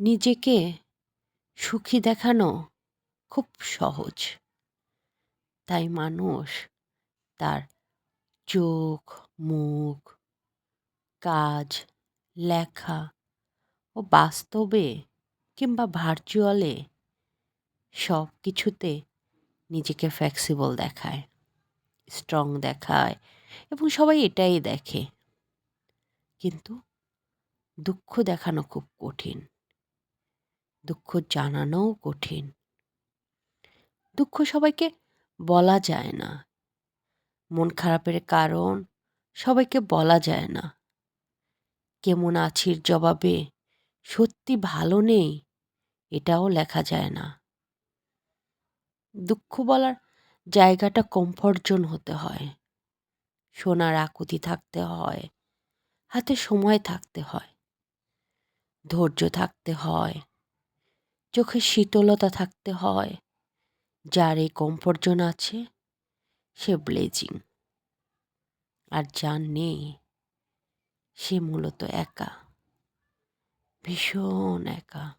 নিজেকে সুখী দেখানো খুব সহজ। তাই মানুষ তার চোখ, মুখ, কাজ, লেখা ও বাস্তবে কিংবা ভার্চুয়ালে সব কিছুতে নিজেকে ফ্লেক্সিবল দেখায় স্ট্রং দেখায় এবং সবাই এটাই দেখে। কিন্তু দুঃখ দেখানো খুব কঠিন। দুঃখ জানানোও কঠিন। দুঃখ সবাইকে বলা যায় না। মন খারাপের কারণ সবাইকে বলা যায় না। কেমন আছির জবাবে? সত্যি ভালো নেই? এটাও লেখা যায় না। দুঃখ বলার জায়গাটা কমফর্ট জোন হতে হয়। সোনার আকুতি থাকতে হয়। হাতে সময় থাকতে হয়। ধৈর্য থাকতে হয়। চোখে শীতলতা থাকতে হয়। যার এই কম্পর্জন আছে, সে ব্লেজিং আর যার নেই, সে মূলত একা। ভীষণ একা।